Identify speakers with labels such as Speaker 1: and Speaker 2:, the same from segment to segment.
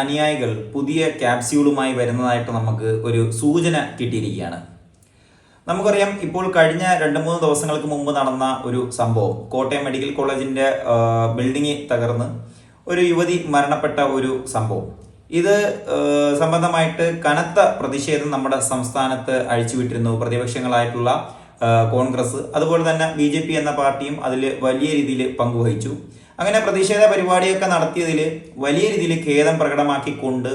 Speaker 1: അനുയായികൾ പുതിയ ക്യാപ്സ്യൂളുമായി വരുന്നതായിട്ട് നമുക്ക് ഒരു സൂചന കിട്ടിയിരിക്കുകയാണ്. നമുക്കറിയാം ഇപ്പോൾ കഴിഞ്ഞ രണ്ട് മൂന്ന് ദിവസങ്ങൾക്ക് മുമ്പ് നടന്ന ഒരു സംഭവം. കോട്ടയം മെഡിക്കൽ കോളേജിന്റെ ബിൽഡിംഗ് തകർന്ന് ഒരു യുവതി മരണപ്പെട്ട ഒരു സംഭവം. ഇത് സംബന്ധമായിട്ട് കനത്ത പ്രതിഷേധം നമ്മുടെ സംസ്ഥാനത്ത് അഴിച്ചുവിട്ടിരുന്നു. പ്രതിപക്ഷങ്ങളായിട്ടുള്ള കോൺഗ്രസ് അതുപോലെ തന്നെ ബി എന്ന പാർട്ടിയും അതിൽ വലിയ രീതിയിൽ പങ്കുവഹിച്ചു. അങ്ങനെ പ്രതിഷേധ പരിപാടിയൊക്കെ നടത്തിയതിൽ വലിയ രീതിയിൽ ഖേദം പ്രകടമാക്കിക്കൊണ്ട്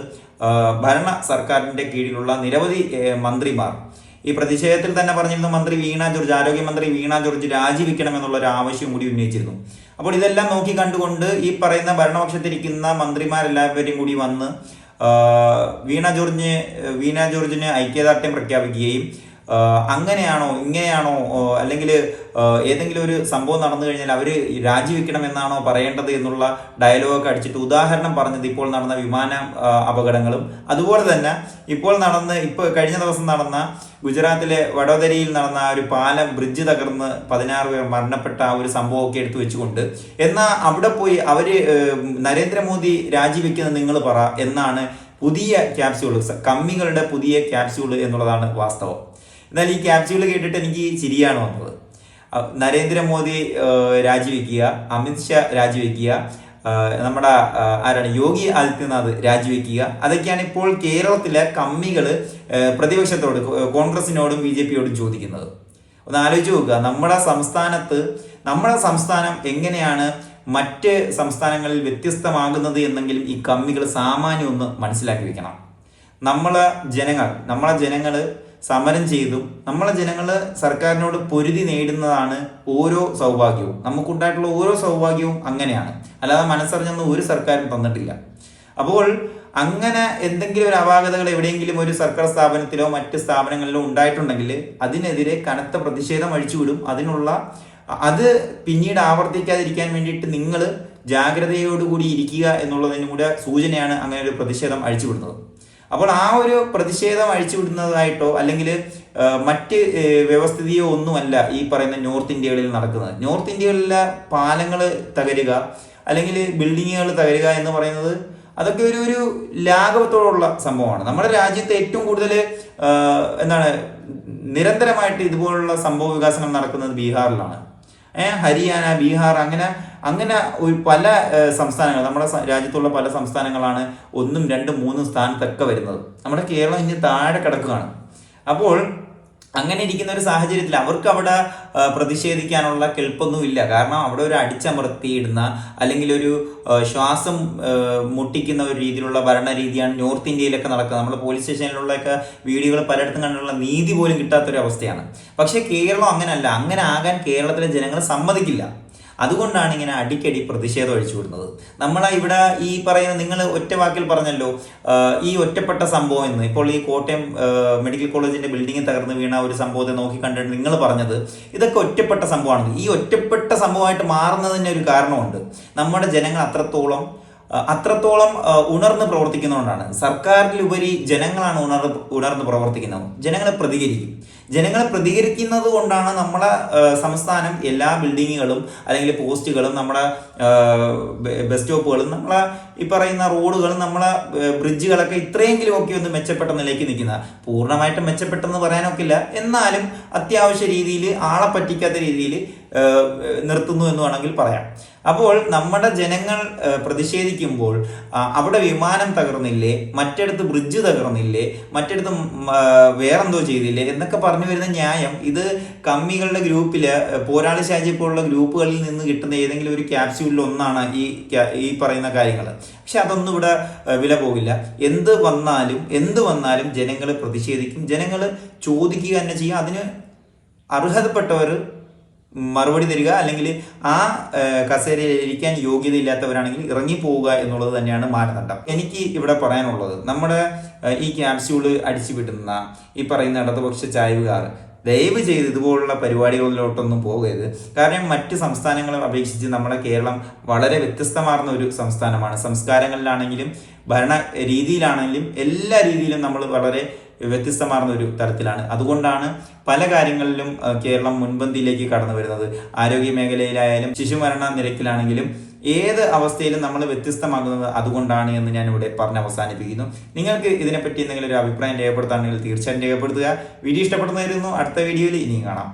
Speaker 1: ഭരണ സർക്കാരിന്റെ കീഴിലുള്ള നിരവധി മന്ത്രിമാർ. ഈ പ്രതിഷേധത്തിൽ തന്നെ പറഞ്ഞിരുന്നു മന്ത്രി വീണ ജോർജ് ആരോഗ്യമന്ത്രി വീണ ജോർജ് രാജിവെക്കണം എന്നുള്ള ഒരു ആവശ്യം കൂടി ഉന്നയിച്ചിരുന്നു. അപ്പോൾ ഇതെല്ലാം നോക്കി കണ്ടുകൊണ്ട് ഈ പറയുന്ന ഭരണപക്ഷത്തിരിക്കുന്ന മന്ത്രിമാരെല്ലാവരും കൂടി വന്ന് വീണ ജോർജിന് വീണ ജോർജിന് ഐക്യദാർഢ്യം പ്രഖ്യാപിക്കുകയും അങ്ങനെയാണോ ഇങ്ങനെയാണോ അല്ലെങ്കിൽ ഏതെങ്കിലും ഒരു സംഭവം നടന്നു കഴിഞ്ഞാൽ അവർ രാജിവെക്കണമെന്നാണോ പറയേണ്ടത് എന്നുള്ള ഡയലോഗൊക്കെ അടിച്ചിട്ട് ഉദാഹരണം പറഞ്ഞത് ഇപ്പോൾ നടന്ന വിമാന അപകടങ്ങളും. അതുപോലെ തന്നെ ഇപ്പോൾ നടന്ന് ഇപ്പോൾ കഴിഞ്ഞ ദിവസം നടന്ന ഗുജറാത്തിലെ വഡോദരയിൽ നടന്ന ആ ഒരു പാലം ബ്രിഡ്ജ് തകർന്ന് പതിനാറ് പേർ മരണപ്പെട്ട ആ ഒരു സംഭവമൊക്കെ എടുത്തു വെച്ചുകൊണ്ട്. എന്നാൽ അവിടെ പോയി അവർ നരേന്ദ്രമോദി രാജിവെക്കുന്നത് നിങ്ങൾ പറ എന്നാണ് പുതിയ ക്യാപ്സ്യൂൾ കമ്മികളുടെ പുതിയ ക്യാപ്സ്യൂൾ എന്നുള്ളതാണ് വാസ്തവം. എന്നാൽ ഈ ക്യാപ്സ്യൂൾ കേട്ടിട്ട് എനിക്ക് ചിരിയാണ് വന്നത്. നരേന്ദ്രമോദി രാജിവെക്കുക അമിത്ഷാ രാജിവെക്കുക നമ്മുടെ ആരാണ് യോഗി ആദിത്യനാഥ് രാജിവെക്കുക. അതൊക്കെയാണ് ഇപ്പോൾ കേരളത്തിലെ കമ്മികൾ പ്രതിപക്ഷത്തോട് കോൺഗ്രസിനോടും ബി ജെ പിയോടും ചോദിക്കുന്നത്. ഒന്ന് ആലോചിച്ച് നോക്കുക. നമ്മുടെ സംസ്ഥാനത്ത് നമ്മുടെ സംസ്ഥാനം എങ്ങനെയാണ് മറ്റ് സംസ്ഥാനങ്ങളിൽ വ്യത്യസ്തമാകുന്നത് എന്നെങ്കിലും ഈ കമ്മികൾ സാമാന്യം ഒന്ന് മനസ്സിലാക്കി വെക്കണം. നമ്മളെ ജനങ്ങൾ നമ്മളെ ജനങ്ങൾ സമരം ചെയ്തും. നമ്മളെ ജനങ്ങൾ സർക്കാരിനോട് പൊരുതി നേടുന്നതാണ് ഓരോ സൗഭാഗ്യവും. നമുക്കുണ്ടായിട്ടുള്ള ഓരോ സൗഭാഗ്യവും അങ്ങനെയാണ്. അല്ലാതെ മനസ്സറിഞ്ഞൊന്നും ഒരു സർക്കാരും തന്നിട്ടില്ല. അപ്പോൾ അങ്ങനെ എന്തെങ്കിലും ഒരു അപാകതകൾ എവിടെയെങ്കിലും ഒരു സർക്കാർ സ്ഥാപനത്തിലോ മറ്റ് സ്ഥാപനങ്ങളിലോ ഉണ്ടായിട്ടുണ്ടെങ്കിൽ അതിനെതിരെ കനത്ത പ്രതിഷേധം അഴിച്ചുവിടും അതിനുള്ള അത് പിന്നീട് ആവർത്തിക്കാതിരിക്കാൻ വേണ്ടിയിട്ട് നിങ്ങൾ ജാഗ്രതയോടുകൂടി ഇരിക്കുക എന്നുള്ളതിനും കൂടെ സൂചനയാണ് അങ്ങനെ ഒരു പ്രതിഷേധം അഴിച്ചുവിടുന്നത് അപ്പോൾ ആ ഒരു പ്രതിഷേധം അഴിച്ചുവിടുന്നതായിട്ടോ അല്ലെങ്കിൽ മറ്റ് വ്യവസ്ഥിതിയോ ഒന്നുമല്ല ഈ പറയുന്ന നോർത്ത് ഇന്ത്യകളിൽ നടക്കുന്നത്. നോർത്ത് ഇന്ത്യകളിലെ പാലങ്ങൾ തകരുക അല്ലെങ്കിൽ ബിൽഡിങ്ങുകൾ തകരുക എന്ന് പറയുന്നത് അതൊക്കെ ഒരു ഒരു ലാഘവത്തോടുള്ള സംഭവമാണ്. നമ്മുടെ രാജ്യത്ത് ഏറ്റവും കൂടുതൽ എന്താണ് നിരന്തരമായിട്ട് ഇതുപോലുള്ള സംഭവ വികാസങ്ങൾ നടക്കുന്നത് ബീഹാറിലാണ്. ഏഹ് ഹരിയാന ബീഹാർ അങ്ങനെ അങ്ങനെ ഒരു പല സംസ്ഥാനങ്ങൾ നമ്മുടെ രാജ്യത്തുള്ള പല സംസ്ഥാനങ്ങളാണ് ഒന്നും രണ്ടും മൂന്നും സ്ഥാനത്തൊക്കെ വരുന്നത്. നമ്മുടെ കേരളം ഇനി താഴെ കിടക്കുകയാണ്. അപ്പോൾ അങ്ങനെ ഇരിക്കുന്ന ഒരു സാഹചര്യത്തിൽ അവർക്ക് അവിടെ പ്രതിഷേധിക്കാനുള്ള കെൽപ്പൊന്നുമില്ല കാരണം അവിടെ ഒരു അടിച്ചമർത്തിയിടുന്ന അല്ലെങ്കിൽ ഒരു ശ്വാസം മുട്ടിക്കുന്ന ഒരു രീതിയിലുള്ള ഭരണരീതിയാണ് നോർത്ത് ഇന്ത്യയിലൊക്കെ നടക്കുന്നത്. നമ്മൾ പോലീസ് സ്റ്റേഷനിലുള്ളൊക്കെ വീഡിയോകൾ പലയിടത്തും കണ്ടുള്ള നീതി പോലും കിട്ടാത്തൊരു അവസ്ഥയാണ് പക്ഷേ കേരളം അങ്ങനല്ല. അങ്ങനെ ആകാൻ കേരളത്തിലെ ജനങ്ങൾ സമ്മതിക്കില്ല. അതുകൊണ്ടാണ് ഇങ്ങനെ അടിക്കടി പ്രതിഷേധം ഒഴിച്ചു വിടുന്നത്. നമ്മളെ ഇവിടെ ഈ പറയുന്ന നിങ്ങൾ ഒറ്റ വാക്കിൽ പറഞ്ഞല്ലോ ഈ ഒറ്റപ്പെട്ട സംഭവം എന്ന്. ഇപ്പോൾ ഈ കോട്ടയം മെഡിക്കൽ കോളേജിന്റെ ബിൽഡിംഗ് തകർന്ന് വീണ ഒരു സംഭവത്തെ നോക്കി കണ്ടിട്ട് നിങ്ങൾ പറഞ്ഞത് ഇതൊക്കെ ഒറ്റപ്പെട്ട സംഭവമാണ്. ഈ ഒറ്റപ്പെട്ട സംഭവമായിട്ട് മാറുന്നതിന് ഒരു കാരണമുണ്ട്. നമ്മുടെ ജനങ്ങൾ അത്രത്തോളം അത്രത്തോളം ഉണർന്ന് പ്രവർത്തിക്കുന്നതുകൊണ്ടാണ്. സർക്കാരിലുപരി ജനങ്ങളാണ് ഉണർ ഉണർന്ന് പ്രവർത്തിക്കുന്നത്. ജനങ്ങളെ പ്രതികരിക്കും. ജനങ്ങളെ പ്രതികരിക്കുന്നത് കൊണ്ടാണ് നമ്മളെ സംസ്ഥാനം എല്ലാ ബിൽഡിങ്ങുകളും അല്ലെങ്കിൽ പോസ്റ്റുകളും നമ്മുടെ ബസ് സ്റ്റോപ്പുകളും നമ്മളെ ഈ പറയുന്ന റോഡുകളും നമ്മളെ ബ്രിഡ്ജുകളൊക്കെ ഇത്രയെങ്കിലും ഒക്കെ ഒന്ന് മെച്ചപ്പെട്ട നിലയ്ക്ക് നിൽക്കുന്നത് പൂർണമായിട്ടും മെച്ചപ്പെട്ടെന്ന് പറയാനൊക്കില്ല എന്നാലും അത്യാവശ്യ രീതിയിൽ ആളെ പറ്റിക്കാത്ത രീതിയിൽ നിർത്തുന്നു എന്ന് വേണമെങ്കിൽ പറയാം. അപ്പോൾ നമ്മുടെ ജനങ്ങൾ പ്രതിഷേധിക്കുമ്പോൾ അവിടെ വിമാനം തകർന്നില്ലേ മറ്റിടത്ത് ബ്രിഡ്ജ് തകർന്നില്ലേ മറ്റിടത്ത് വേറെന്തോ ചെയ്തില്ലേ എന്നൊക്കെ പറഞ്ഞു വരുന്ന ന്യായം ഇത് കമ്മികളുടെ ഗ്രൂപ്പിൽ പോരാളി ശാജി പോലുള്ള ഗ്രൂപ്പുകളിൽ നിന്ന് കിട്ടുന്ന ഏതെങ്കിലും ഒരു ക്യാപ്സ്യൂളിൽ ഒന്നാണ് ഈ ഈ പറയുന്ന കാര്യങ്ങൾ. പക്ഷെ അതൊന്നും ഇവിടെ വില പോകില്ല എന്ത് വന്നാലും എന്ത് വന്നാലും ജനങ്ങൾ പ്രതിഷേധിക്കും. ജനങ്ങൾ ചോദിക്കുക തന്നെ ചെയ്യും. അതിന് അർഹതപ്പെട്ടവർ മറുപടി തരിക അല്ലെങ്കിൽ ആ കസേരയിൽ ഇരിക്കാൻ യോഗ്യതയില്ലാത്തവരാണെങ്കിൽ ഇറങ്ങിപ്പോവുക എന്നുള്ളത് തന്നെയാണ് മാനദണ്ഡം. എനിക്ക് ഇവിടെ പറയാനുള്ളത് നമ്മുടെ ഈ ക്യാപ്സ്യൂൾ അടിച്ചു വിടുന്ന ഈ പറയുന്ന ഇടതുപക്ഷ ചായ്വുകാർ ദയവ് ചെയ്ത് ഇതുപോലുള്ള പരിപാടികളിലോട്ടൊന്നും പോകരുത്. കാരണം മറ്റ് സംസ്ഥാനങ്ങളെ അപേക്ഷിച്ച് നമ്മുടെ കേരളം വളരെ വ്യത്യസ്തമാർന്ന ഒരു സംസ്ഥാനമാണ്. സംസ്കാരങ്ങളിലാണെങ്കിലും ഭരണ രീതിയിലാണെങ്കിലും എല്ലാ രീതിയിലും നമ്മൾ വളരെ വ്യത്യസ്തമാർന്ന ഒരു തരത്തിലാണ്. അതുകൊണ്ടാണ് പല കാര്യങ്ങളിലും കേരളം മുൻപന്തിയിലേക്ക് കടന്നു വരുന്നത്. ആരോഗ്യ മേഖലയിലായാലും ശിശുമരണ നിരക്കിലാണെങ്കിലും ഏത് അവസ്ഥയിലും നമ്മൾ വ്യത്യസ്തമാകുന്നത് അതുകൊണ്ടാണ് എന്ന് ഞാൻ ഇവിടെ പറഞ്ഞ് അവസാനിപ്പിക്കുന്നു. നിങ്ങൾക്ക് ഇതിനെപ്പറ്റി എന്തെങ്കിലും ഒരു അഭിപ്രായം രേഖപ്പെടുത്താണെങ്കിൽ തീർച്ചയായും രേഖപ്പെടുത്തുക. വീഡിയോ ഇഷ്ടപ്പെടുന്നതായിരുന്നു അടുത്ത വീഡിയോയിൽ ഇനിയും കാണാം.